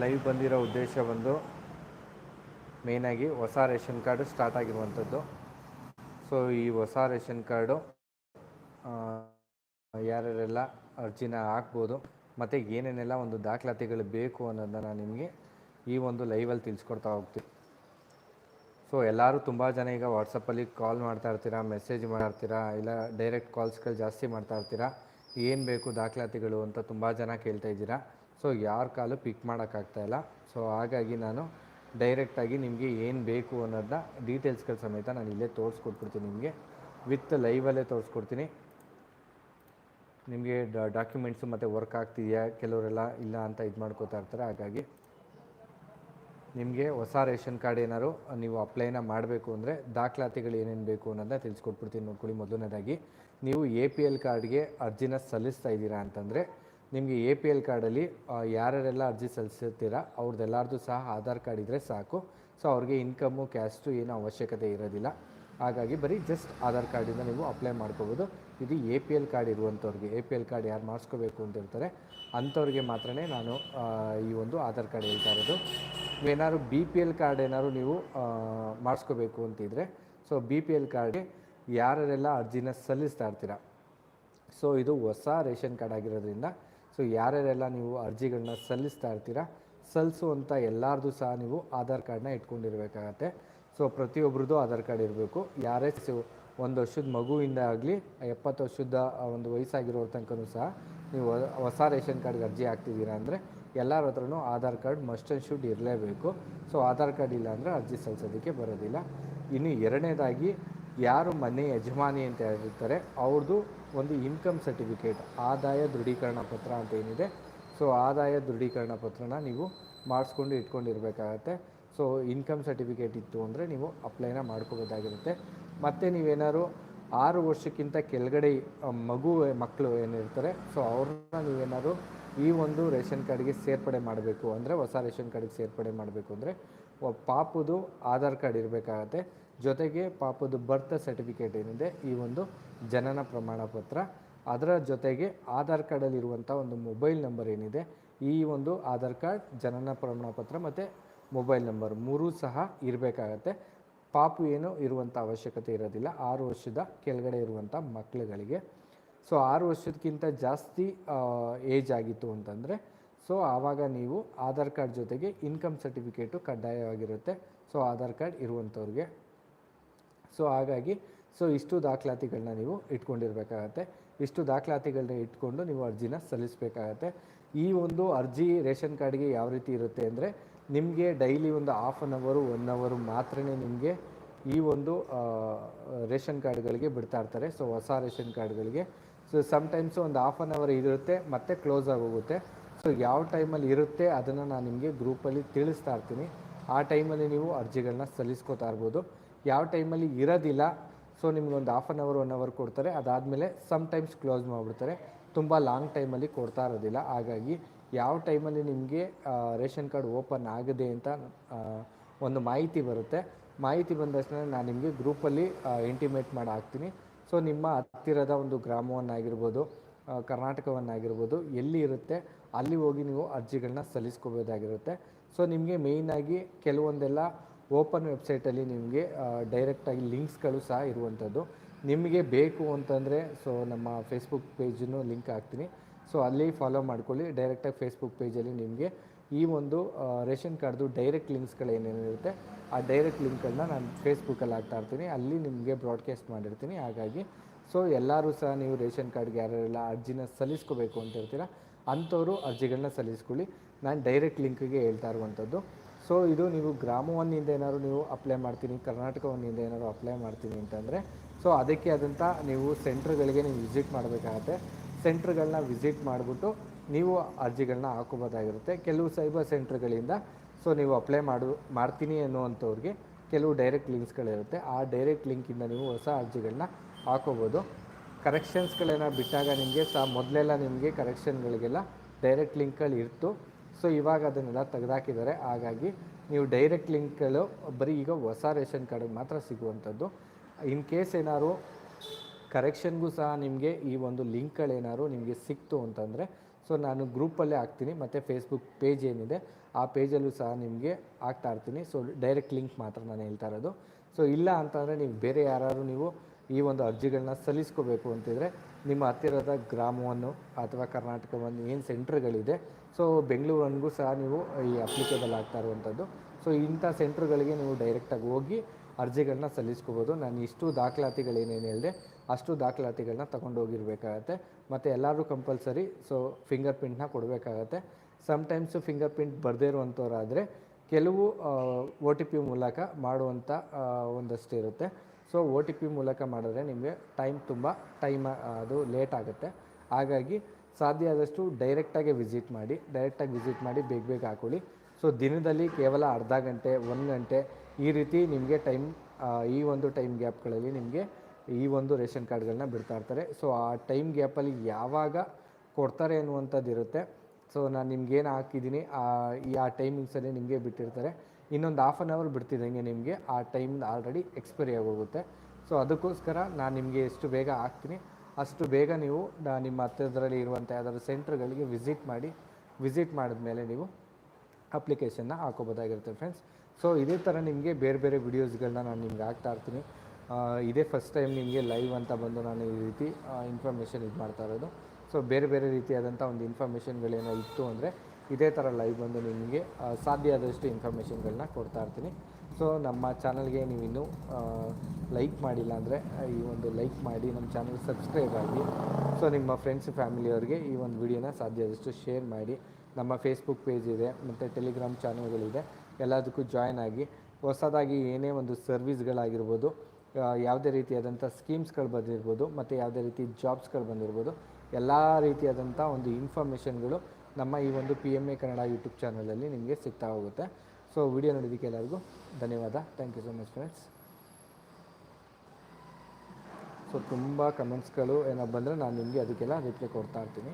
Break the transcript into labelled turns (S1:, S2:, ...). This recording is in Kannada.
S1: ಲೈವ್ ಬಂದಿರೋ ಉದ್ದೇಶ ಬಂದು ಮೇಯ್ನಾಗಿ ಹೊಸ ರೇಷನ್ ಕಾರ್ಡು ಸ್ಟಾರ್ಟ್ ಆಗಿರುವಂಥದ್ದು. ಸೊ ಈ ಹೊಸ ರೇಷನ್ ಕಾರ್ಡು ಯಾರ್ಯಾರೆಲ್ಲ ಅರ್ಜಿನ ಹಾಕ್ಬೋದು, ಮತ್ತು ಏನೇನೆಲ್ಲ ಒಂದು ದಾಖಲಾತಿಗಳು ಬೇಕು ಅನ್ನೋದನ್ನು ನಾನು ನಿಮಗೆ ಈ ಒಂದು ಲೈವಲ್ಲಿ ತಿಳಿಸ್ಕೊಡ್ತಾ ಹೋಗ್ತೀನಿ. ಸೊ ಎಲ್ಲರೂ ತುಂಬ ಜನ ಈಗ ವಾಟ್ಸಪ್ಪಲ್ಲಿ ಕಾಲ್ ಮಾಡ್ತಾ ಇರ್ತೀರಾ ಮೆಸೇಜ್ ಮಾಡ್ತೀರಾ ಇಲ್ಲ ಡೈರೆಕ್ಟ್ ಕಾಲ್ಸ್ಗಳು ಜಾಸ್ತಿ ಮಾಡ್ತಾ ಇರ್ತೀರಾ, ಏನು ಬೇಕು ದಾಖಲಾತಿಗಳು ಅಂತ ತುಂಬ ಜನ ಕೇಳ್ತಾ ಇದ್ದೀರಾ. ಸೊ ಯಾರ ಕಾಲು ಪಿಕ್ ಮಾಡೋಕ್ಕಾಗ್ತಾ ಇಲ್ಲ. ಸೊ ಹಾಗಾಗಿ ನಾನು ಡೈರೆಕ್ಟಾಗಿ ನಿಮಗೆ ಏನು ಬೇಕು ಅನ್ನೋದನ್ನ ಡೀಟೇಲ್ಸ್ಗಳ ಸಮೇತ ನಾನು ಇಲ್ಲೇ ತೋರಿಸ್ಕೊಟ್ಬಿಡ್ತೀನಿ ನಿಮಗೆ. ವಿತ್ ಲೈವಲ್ಲೇ ತೋರಿಸ್ಕೊಡ್ತೀನಿ. ನಿಮಗೆ ಡಾಕ್ಯುಮೆಂಟ್ಸು ಮತ್ತು ವರ್ಕ್ ಆಗ್ತಿದೆಯಾ? ಕೆಲವರೆಲ್ಲ ಇಲ್ಲ ಅಂತ ಇದು ಮಾಡ್ಕೋತಾ ಇರ್ತಾರೆ. ಹಾಗಾಗಿ ನಿಮಗೆ ಹೊಸ ರೇಷನ್ ಕಾರ್ಡ್ ಏನಾದ್ರು ನೀವು ಅಪ್ಲೈನ ಮಾಡಬೇಕು ಅಂದರೆ ದಾಖಲಾತಿಗಳು ಏನೇನು ಬೇಕು ಅನ್ನೋದನ್ನ ತಿಳಿಸ್ಕೊಟ್ಬಿಡ್ತೀನಿ ನೋಡ್ಕೊಳ್ಳಿ ಮೊದಲನೇದಾಗಿ. ನೀವು ಎ ಪಿ ಎಲ್ ಕಾರ್ಡ್ಗೆ ಅರ್ಜಿನ ಸಲ್ಲಿಸ್ತಾ ಇದ್ದೀರಾ ಅಂತಂದರೆ ನಿಮಗೆ ಎ ಪಿ ಎಲ್ ಕಾರ್ಡಲ್ಲಿ ಯಾರ್ಯಾರೆಲ್ಲ ಅರ್ಜಿ ಸಲ್ಲಿಸಿರ್ತೀರ ಅವ್ರದ್ದೆಲ್ಲರದ್ದು ಸಹ ಆಧಾರ್ ಕಾರ್ಡ್ ಇದ್ದರೆ ಸಾಕು. ಸೊ, ಅವ್ರಿಗೆ ಇನ್ಕಮ್ಮು, ಕ್ಯಾಸ್ಟು ಏನೂ ಅವಶ್ಯಕತೆ ಇರೋದಿಲ್ಲ. ಹಾಗಾಗಿ ಬರೀ ಜಸ್ಟ್ ಆಧಾರ್ ಕಾರ್ಡಿಂದ ನೀವು ಅಪ್ಲೈ ಮಾಡ್ಕೋಬೋದು. ಇದು ಎ ಪಿ ಎಲ್ ಕಾರ್ಡ್ ಇರುವಂಥವ್ರಿಗೆ, ಎ ಪಿ ಎಲ್ ಕಾರ್ಡ್ ಯಾರು ಮಾಡಿಸ್ಕೋಬೇಕು ಅಂತ ಇರ್ತಾರೆ, ಅಂಥವ್ರಿಗೆ ಮಾತ್ರ ನಾನು ಈ ಒಂದು ಆಧಾರ್ ಕಾರ್ಡ್ ಹೇಳ್ತಾ ಇರೋದು. ಏನಾದ್ರು ಬಿ ಪಿ ಎಲ್ ಕಾರ್ಡ್ ಏನಾದ್ರು ನೀವು ಮಾಡಿಸ್ಕೋಬೇಕು ಅಂತಿದ್ರೆ ಸೊ, ಬಿ ಪಿ ಎಲ್ ಕಾರ್ಡ್ಗೆ ಯಾರೆಲ್ಲ ಅರ್ಜಿನ ಸಲ್ಲಿಸ್ತಾ ಇರ್ತೀರ. ಸೊ, ಇದು ಹೊಸ ರೇಷನ್ ಕಾರ್ಡ್ ಆಗಿರೋದ್ರಿಂದ ಸೊ ಯಾರ್ಯಾರೆಲ್ಲ ನೀವು ಅರ್ಜಿಗಳನ್ನ ಸಲ್ಲಿಸ್ತಾ ಇರ್ತೀರಾ ಸಲ್ಲಿಸುವಂಥ ಎಲ್ಲರದು ಸಹ ನೀವು ಆಧಾರ್ ಕಾರ್ಡ್ನ ಇಟ್ಕೊಂಡಿರಬೇಕಾಗತ್ತೆ. ಸೊ ಪ್ರತಿಯೊಬ್ಬರದ್ದು ಆಧಾರ್ ಕಾರ್ಡ್ ಇರಬೇಕು. ಯಾರೇ ಒಂದು ವರ್ಷದ ಮಗುವಿಂದ ಆಗಲಿ, ಎಪ್ಪತ್ತು ವರ್ಷದ ಒಂದು ವಯಸ್ಸಾಗಿರೋ ತನಕನೂ ಸಹ ನೀವು ಹೊಸ ರೇಷನ್ ಕಾರ್ಡ್ಗೆ ಅರ್ಜಿ ಹಾಕ್ತಿದ್ದೀರಾ ಅಂದರೆ, ಎಲ್ಲರ ಹತ್ರನೂ Aadhaar card must and should ಇರಲೇಬೇಕು. ಸೊ ಆಧಾರ್ ಕಾರ್ಡ್ ಇಲ್ಲ ಅಂದರೆ ಅರ್ಜಿ ಸಲ್ಲಿಸೋದಕ್ಕೆ ಬರೋದಿಲ್ಲ. ಇನ್ನು ಎರಡನೇದಾಗಿ ಯಾರು ಮನೆ ಯಜಮಾನಿ ಅಂತ ಹೇಳಿರ್ತಾರೆ ಅವ್ರದ್ದು ಒಂದು ಇನ್ಕಮ್ ಸರ್ಟಿಫಿಕೇಟ್ ಆದಾಯ ದೃಢೀಕರಣ ಪತ್ರ ಅಂತ ಏನಿದೆ. ಸೊ ಆದಾಯ ದೃಢೀಕರಣ ಪತ್ರನ ನೀವು ಮಾಡಿಸ್ಕೊಂಡು ಇಟ್ಕೊಂಡಿರ್ಬೇಕಾಗತ್ತೆ. ಸೊ ಇನ್ಕಮ್ ಸರ್ಟಿಫಿಕೇಟ್ ಇತ್ತು ಅಂದರೆ ನೀವು ಅಪ್ಲೈನ ಮಾಡ್ಕೋಬೋದಾಗಿರುತ್ತೆ. ಮತ್ತು ನೀವೇನಾದ್ರು ಆರು ವರ್ಷಕ್ಕಿಂತ ಕೆಳಗಡೆ ಮಗು ಮಕ್ಕಳು ಏನಿರ್ತಾರೆ ಸೊ ಅವ್ರನ್ನ ನೀವೇನಾದ್ರು ಈ ಒಂದು ರೇಷನ್ ಕಾರ್ಡ್ಗೆ ಸೇರ್ಪಡೆ ಮಾಡಬೇಕು ಅಂದರೆ, ಹೊಸ ರೇಷನ್ ಕಾರ್ಡಿಗೆ ಸೇರ್ಪಡೆ ಮಾಡಬೇಕು ಅಂದರೆ ಪಾಪುದು ಆಧಾರ್ ಕಾರ್ಡ್ ಇರಬೇಕಾಗತ್ತೆ. ಜೊತೆಗೆ ಪಾಪದ ಬರ್ತ್ ಸರ್ಟಿಫಿಕೇಟ್ ಏನಿದೆ ಈ ಒಂದು ಜನನ ಪ್ರಮಾಣ ಪತ್ರ. ಅದರ ಜೊತೆಗೆ ಆಧಾರ್ ಕಾರ್ಡಲ್ಲಿರುವಂಥ ಒಂದು ಮೊಬೈಲ್ ನಂಬರ್ ಏನಿದೆ, ಈ ಒಂದು ಆಧಾರ್ ಕಾರ್ಡ್, ಜನನ ಪ್ರಮಾಣ ಪತ್ರ ಮತ್ತು ಮೊಬೈಲ್ ನಂಬರ್ ಮೂರೂ ಸಹ ಇರಬೇಕಾಗತ್ತೆ. ಪಾಪು ಏನು ಇರುವಂಥ ಅವಶ್ಯಕತೆ ಇರೋದಿಲ್ಲ. ಆರು ವರ್ಷದ ಕೆಳಗಡೆ ಇರುವಂಥ ಮಕ್ಕಳುಗಳಿಗೆ ಸೊ, ಆರು ವರ್ಷದಕ್ಕಿಂತ ಜಾಸ್ತಿ ಏಜ್ ಆಗಿತ್ತು ಅಂತಂದರೆ, ಸೊ, ಆವಾಗ ನೀವು ಆಧಾರ್ ಕಾರ್ಡ್ ಜೊತೆಗೆ ಇನ್ಕಮ್ ಸರ್ಟಿಫಿಕೇಟು ಕಡ್ಡಾಯವಾಗಿರುತ್ತೆ. ಸೊ, ಆಧಾರ್ ಕಾರ್ಡ್ ಇರುವಂಥವ್ರಿಗೆ ಸೊ ಹಾಗಾಗಿ ಸೊ ಇಷ್ಟು ದಾಖಲಾತಿಗಳನ್ನ ನೀವು ಇಟ್ಕೊಂಡಿರ್ಬೇಕಾಗತ್ತೆ. ಇಷ್ಟು ದಾಖಲಾತಿಗಳನ್ನ ಇಟ್ಕೊಂಡು ನೀವು ಅರ್ಜಿನ ಸಲ್ಲಿಸಬೇಕಾಗತ್ತೆ. ಈ ಒಂದು ಅರ್ಜಿ ರೇಷನ್ ಕಾರ್ಡ್ಗೆ ಯಾವ ರೀತಿ ಇರುತ್ತೆ ಅಂದರೆ, ನಿಮಗೆ ಡೈಲಿ ಒಂದು ಹಾಫ್ ಆನ್ ಅವರು ಒನ್ ಅವರು ಮಾತ್ರ ನಿಮಗೆ ಈ ಒಂದು ರೇಷನ್ ಕಾರ್ಡ್ಗಳಿಗೆ ಬಿಡ್ತಾ ಇರ್ತಾರೆ. ಸೊ ಹೊಸ ರೇಷನ್ ಕಾರ್ಡ್ಗಳಿಗೆ. ಸೊ ಸಮ್ಟೈಮ್ಸ್ ಒಂದು ಹಾಫ್ ಆನ್ ಅವರ್ ಇರುತ್ತೆ, ಮತ್ತೆ ಕ್ಲೋಸ್ ಆಗೋಗುತ್ತೆ. ಸೊ ಯಾವ ಟೈಮಲ್ಲಿ ಇರುತ್ತೆ ಅದನ್ನು ನಾನು ನಿಮಗೆ ಗ್ರೂಪಲ್ಲಿ ತಿಳಿಸ್ತಾ ಇರ್ತೀನಿ. ಆ ಟೈಮಲ್ಲಿ ನೀವು ಅರ್ಜಿಗಳನ್ನ ಸಲ್ಲಿಸ್ಕೋತಾ ಇರ್ಬೋದು. ಯಾವ ಟೈಮಲ್ಲಿ ಇರೋದಿಲ್ಲ. ಸೊ ನಿಮ್ಗೆ ಒಂದು half an hour one hour ಕೊಡ್ತಾರೆ. ಅದಾದಮೇಲೆ ಸಮ್ ಟೈಮ್ಸ್ ಕ್ಲೋಸ್ ಮಾಡಿಬಿಡ್ತಾರೆ. ತುಂಬ ಲಾಂಗ್ ಟೈಮಲ್ಲಿ ಕೊಡ್ತಾ ಇರೋದಿಲ್ಲ. ಹಾಗಾಗಿ ಯಾವ ಟೈಮಲ್ಲಿ ನಿಮಗೆ ರೇಷನ್ ಕಾರ್ಡ್ ಓಪನ್ ಆಗಿದೆ ಅಂತ ಒಂದು ಮಾಹಿತಿ ಬರುತ್ತೆ. ಮಾಹಿತಿ ಬಂದ ತಕ್ಷಣ ನಾನು ನಿಮಗೆ ಗ್ರೂಪಲ್ಲಿ ಇಂಟಿಮೇಟ್ ಮಾಡಿ ಹಾಕ್ತೀನಿ. ಸೊ ನಿಮ್ಮ ಹತ್ತಿರದ ಒಂದು ಗ್ರಾಮವನ್ನಾಗಿರ್ಬೋದು ಕರ್ನಾಟಕವನ್ನಾಗಿರ್ಬೋದು, ಎಲ್ಲಿ ಇರುತ್ತೆ, ಅಲ್ಲಿ ಹೋಗಿ ನೀವು ಅರ್ಜಿಗಳನ್ನ ಸಲ್ಲಿಸ್ಕೋಬೋದಾಗಿರುತ್ತೆ. ಸೊ ನಿಮಗೆ ಮೇಯ್ನಾಗಿ ಕೆಲವೊಂದೆಲ್ಲ ಓಪನ್ ವೆಬ್ಸೈಟಲ್ಲಿ ನಿಮಗೆ ಡೈರೆಕ್ಟಾಗಿ ಲಿಂಕ್ಸ್ಗಳು ಸಹ ಇರುವಂಥದ್ದು. ನಿಮಗೆ ಬೇಕು ಅಂತಂದರೆ, ಸೊ ನಮ್ಮ ಫೇಸ್ಬುಕ್ ಪೇಜನ್ನು ಲಿಂಕ್ ಹಾಕ್ತೀನಿ. ಸೊ ಅಲ್ಲಿ ಫಾಲೋ ಮಾಡ್ಕೊಳ್ಳಿ. ಡೈರೆಕ್ಟಾಗಿ ಫೇಸ್ಬುಕ್ ಪೇಜಲ್ಲಿ ನಿಮಗೆ ಈ ಒಂದು ರೇಷನ್ ಕಾರ್ಡ್ದು ಡೈರೆಕ್ಟ್ ಲಿಂಕ್ಸ್ಗಳು ಏನೇನಿರುತ್ತೆ ಆ ಡೈರೆಕ್ಟ್ ಲಿಂಕ್ಗಳನ್ನ ನಾನು ಫೇಸ್ಬುಕ್ಕಲ್ಲಿ ಹಾಕ್ತಾ ಇರ್ತೀನಿ. ಅಲ್ಲಿ ನಿಮಗೆ ಬ್ರಾಡ್ಕಾಸ್ಟ್ ಮಾಡಿರ್ತೀನಿ. ಹಾಗಾಗಿ, ಸೊ ಎಲ್ಲರೂ ಸಹ ನೀವು ರೇಷನ್ ಕಾರ್ಡ್ಗೆ ಯಾರ್ಯಾರೆಲ್ಲ ಅರ್ಜಿನ ಸಲ್ಲಿಸ್ಕೋಬೇಕು ಅಂತ ಇರ್ತೀರ, ಅಂಥವರು ಅರ್ಜಿಗಳನ್ನ ಸಲ್ಲಿಸ್ಕೊಳ್ಳಿ. ನಾನು ಡೈರೆಕ್ಟ್ ಲಿಂಕ್ಗೆ ಹೇಳ್ತಾ ಇರುವಂಥದ್ದು. ಸೊ ಇದು ನೀವು ಗ್ರಾಮ ಒನ್ನಿಂದ ಏನಾದ್ರು ನೀವು ಅಪ್ಲೈ ಮಾಡ್ತೀನಿ ಕರ್ನಾಟಕ ಒನ್ನಿಂದ ಏನಾದ್ರು ಅಪ್ಲೈ ಮಾಡ್ತೀನಿ ಅಂತಂದರೆ ಸೊ ಅದಕ್ಕೆ ಆದಂಥ ನೀವು ಸೆಂಟ್ರ್ಗಳಿಗೆ ನೀವು ವಿಸಿಟ್ ಮಾಡಬೇಕಾಗತ್ತೆ. ಸೆಂಟ್ರ್ಗಳನ್ನ ವಿಸಿಟ್ ಮಾಡಿಬಿಟ್ಟು ನೀವು ಅರ್ಜಿಗಳನ್ನ ಹಾಕೋಬೋದಾಗಿರುತ್ತೆ. ಕೆಲವು ಸೈಬರ್ ಸೆಂಟ್ರ್ಗಳಿಂದ ಸೊ ನೀವು ಅಪ್ಲೈ ಮಾಡು, ಮಾಡ್ತೀನಿ ಅನ್ನುವಂಥವ್ರಿಗೆ ಕೆಲವು ಡೈರೆಕ್ಟ್ ಲಿಂಕ್ಸ್ಗಳಿರುತ್ತೆ ಆ ಡೈರೆಕ್ಟ್ ಲಿಂಕಿಂದ ನೀವು ಹೊಸ ಅರ್ಜಿಗಳನ್ನ ಹಾಕೋಬೋದು. ಕರೆಕ್ಷನ್ಸ್ಗಳೇನ ಬಿಟ್ಟಾಗ ನಿಮಗೆ ಸಹ ಮೊದಲೆಲ್ಲ ನಿಮಗೆ ಕರೆಕ್ಷನ್ಗಳಿಗೆಲ್ಲ ಡೈರೆಕ್ಟ್ ಲಿಂಕ್ಗಳು ಇತ್ತು ಸೊ ಇವಾಗ ಅದನ್ನೆಲ್ಲ ತೆಗೆದಾಕಿದ್ದಾರೆ. ಹಾಗಾಗಿ ನೀವು ಡೈರೆಕ್ಟ್ ಲಿಂಕ್ಗಳು ಬರೀ ಈಗ ಹೊಸ ರೇಷನ್ ಕಾರ್ಡಿಗೆ ಮಾತ್ರ ಸಿಗುವಂಥದ್ದು. ಇನ್ ಕೇಸ್ ಏನಾದ್ರು ಕರೆಕ್ಷನ್ಗೂ ಸಹ ನಿಮಗೆ ಈ ಒಂದು ಲಿಂಕ್ಗಳೇನಾದ್ರು ನಿಮಗೆ ಸಿಕ್ತು ಅಂತಂದರೆ ಸೊ ನಾನು ಗ್ರೂಪಲ್ಲೇ ಹಾಕ್ತೀನಿ. ಮತ್ತು ಫೇಸ್ಬುಕ್ ಪೇಜ್ ಏನಿದೆ, ಆ ಪೇಜಲ್ಲೂ ಸಹ ನಿಮಗೆ ಹಾಕ್ತಾ ಇರ್ತೀನಿ. ಸೊ ಡೈರೆಕ್ಟ್ ಲಿಂಕ್ ಮಾತ್ರ ನಾನು ಹೇಳ್ತಾ ಇರೋದು. ಸೊ ಇಲ್ಲ ಅಂತಂದರೆ ನೀವು ಬೇರೆ ಯಾರಾದರೂ ನೀವು ಈ ಒಂದು ಅರ್ಜಿಗಳನ್ನ ಸಲ್ಲಿಸ್ಕೋಬೇಕು ಅಂತಿದ್ರೆ, ನಿಮ್ಮ ಹತ್ತಿರದ ಗ್ರಾಮವನ್ನು ಅಥವಾ ಕರ್ನಾಟಕವನ್ನು ಏನು ಸೆಂಟ್ರ್ಗಳಿದೆ ಸೊ ಬೆಂಗಳೂರನಿಗೂ ಸಹ ನೀವು ಈ ಅಪ್ಲಿಕೇಬಲ್ ಆಗ್ತಾ ಇರುವಂಥದ್ದು. ಸೊ ಇಂಥ ಸೆಂಟ್ರ್ಗಳಿಗೆ ನೀವು ಡೈರೆಕ್ಟಾಗಿ ಹೋಗಿ ಅರ್ಜಿಗಳನ್ನ ಸಲ್ಲಿಸ್ಕೋಬೋದು. ನಾನು ಇಷ್ಟು ದಾಖಲಾತಿಗಳೇನೇನು ಹೇಳಿದೆ, ಅಷ್ಟು ದಾಖಲಾತಿಗಳನ್ನ ತಗೊಂಡು ಹೋಗಿರ್ಬೇಕಾಗತ್ತೆ. ಮತ್ತು ಎಲ್ಲರೂ ಕಂಪಲ್ಸರಿ ಸೊ ಫಿಂಗರ್ ಪ್ರಿಂಟ್ನ ಕೊಡಬೇಕಾಗತ್ತೆ. ಸಮ್ಟೈಮ್ಸು ಫಿಂಗರ್ ಪ್ರಿಂಟ್ ಬರದೇ ಇರುವಂಥವ್ರಾದರೆ ಕೆಲವು ಒ ಟಿ ಪಿ ಮೂಲಕ ಮಾಡುವಂಥ ಒಂದಷ್ಟು ಇರುತ್ತೆ. ಸೊ ಒ ಟಿ ಪಿ ಮೂಲಕ ಮಾಡಿದ್ರೆ ನಿಮಗೆ ಟೈಮ್ ತುಂಬ ಟೈಮ್ ಅದು ಲೇಟ್ ಆಗುತ್ತೆ. ಹಾಗಾಗಿ ಸಾಧ್ಯ ಆದಷ್ಟು ಡೈರೆಕ್ಟಾಗಿ ವಿಸಿಟ್ ಮಾಡಿ ಡೈರೆಕ್ಟಾಗಿ ವಿಸಿಟ್ ಮಾಡಿ ಬೇಗ ಬೇಗ ಹಾಕೊಳ್ಳಿ. ಸೊ ದಿನದಲ್ಲಿ ಕೇವಲ ಅರ್ಧ ಗಂಟೆ, ಒಂದು ಗಂಟೆ ಈ ರೀತಿ ನಿಮಗೆ ಟೈಮ್ ಈ ಒಂದು ಟೈಮ್ ಗ್ಯಾಪ್ಗಳಲ್ಲಿ ನಿಮಗೆ ಈ ಒಂದು ರೇಷನ್ ಕಾರ್ಡ್ಗಳನ್ನ ಬಿಡ್ತಾ ಇರ್ತಾರೆ. ಸೊ ಆ ಟೈಮ್ ಗ್ಯಾಪಲ್ಲಿ ಯಾವಾಗ ಕೊಡ್ತಾರೆ ಅನ್ನುವಂಥದ್ದು ಇರುತ್ತೆ. ಸೊ ನಾನು ನಿಮ್ಗೇನು ಹಾಕಿದ್ದೀನಿ, ಆ, ಈ, ಆ ಟೈಮಿಂಗ್ಸಲ್ಲಿ ನಿಮಗೆ ಬಿಟ್ಟಿರ್ತಾರೆ. ಇನ್ನೊಂದು ಹಾಫ್ ಆನ್ ಅವರ್ ಬಿಡ್ತಿದ್ದಂಗೆ ನಿಮಗೆ ಆ ಟೈಮ್ ಆಲ್ರೆಡಿ ಎಕ್ಸ್ಪೈರಿ ಆಗೋಗುತ್ತೆ. ಸೊ ಅದಕ್ಕೋಸ್ಕರ ನಾನು ನಿಮಗೆ ಎಷ್ಟು ಬೇಗ ಹಾಕ್ತೀನಿ ಅಷ್ಟು ಬೇಗ ನೀವು ನಿಮ್ಮ ಹತ್ತಿರದಲ್ಲಿ ಇರುವಂಥ ಯಾವ್ದಾದ್ರು ಸೆಂಟ್ರ್ಗಳಿಗೆ ವಿಸಿಟ್ ಮಾಡಿ, ವಿಸಿಟ್ ಮಾಡಿದ ಮೇಲೆ ನೀವು ಅಪ್ಲಿಕೇಶನ್ನ ಹಾಕೋಬೋದಾಗಿರುತ್ತೆ ಫ್ರೆಂಡ್ಸ್. ಸೊ, ಇದೇ ಥರ ನಿಮಗೆ ಬೇರೆ ಬೇರೆ ವೀಡಿಯೋಸ್ಗಳನ್ನ ನಾನು ನಿಮ್ಗೆ ಹಾಕ್ತಾ ಇರ್ತೀನಿ. ಇದೇ ಫಸ್ಟ್ ಟೈಮ್ ನಿಮಗೆ ಲೈವ್ ಅಂತ ಬಂದು ನಾನು ಈ ರೀತಿ ಇನ್ಫಾರ್ಮೇಷನ್ ಇದು ಮಾಡ್ತಾ ಇರೋದು. ಸೊ, ಬೇರೆ ಬೇರೆ ರೀತಿಯಾದಂಥ ಒಂದು ಇನ್ಫಾರ್ಮೇಷನ್ಗಳೇನೋ ಇತ್ತು ಅಂದರೆ ಇದೇ ಥರ ಲೈವ್ ಬಂದು ನಿಮಗೆ ಸಾಧ್ಯ ಆದಷ್ಟು ಇನ್ಫಾರ್ಮೇಷನ್ಗಳನ್ನ ಕೊಡ್ತಾ ಇರ್ತೀನಿ. ಸೊ ನಮ್ಮ ಚಾನಲ್ಗೆ ನೀವು ಇನ್ನೂ ಲೈಕ್ ಮಾಡಿಲ್ಲ ಅಂದರೆ, ಈ ಒಂದು ಲೈಕ್ ಮಾಡಿ ನಮ್ಮ ಚಾನಲ್ ಸಬ್ಸ್ಕ್ರೈಬ್ ಆಗಿ. ಸೊ ನಿಮ್ಮ ಫ್ರೆಂಡ್ಸ್ ಫ್ಯಾಮಿಲಿಯವ್ರಿಗೆ ಈ ಒಂದು ವಿಡಿಯೋನ ಸಾಧ್ಯ ಆದಷ್ಟು ಶೇರ್ ಮಾಡಿ. ನಮ್ಮ ಫೇಸ್ಬುಕ್ ಪೇಜ್ ಇದೆ, ಮತ್ತು ಟೆಲಿಗ್ರಾಮ್ ಚಾನಲ್ಗಳಿದೆ ಎಲ್ಲದಕ್ಕೂ ಜಾಯ್ನ್ ಆಗಿ. ಹೊಸದಾಗಿ ಏನೇ ಒಂದು ಸರ್ವಿಸ್ಗಳಾಗಿರ್ಬೋದು ಯಾವುದೇ ರೀತಿಯಾದಂಥ ಸ್ಕೀಮ್ಸ್ಗಳು ಬಂದಿರ್ಬೋದು, ಮತ್ತು ಯಾವುದೇ ರೀತಿ ಜಾಬ್ಸ್ಗಳು ಬಂದಿರ್ಬೋದು, ಎಲ್ಲ ರೀತಿಯಾದಂಥ ಒಂದು ಇನ್ಫಾರ್ಮೇಷನ್ಗಳು ನಮ್ಮ ಈ ಒಂದು P M A Kannada YouTube ಚಾನಲಲ್ಲಿ ನಿಮಗೆ ಸಿಗ್ತಾ ಹೋಗುತ್ತೆ. ಸೊ ವಿಡಿಯೋ ನೋಡಿದ್ದಕ್ಕೆ ಎಲ್ಲರಿಗೂ ಧನ್ಯವಾದ. Thank you so much friends so ತುಂಬ ಕಮೆಂಟ್ಸ್ಗಳು ಏನೋ ಬಂದರೆ ನಾನು ನಿಮಗೆ ಅದಕ್ಕೆಲ್ಲ ರಿಪ್ಲೈ ಕೊಡ್ತಾ ಇರ್ತೀನಿ.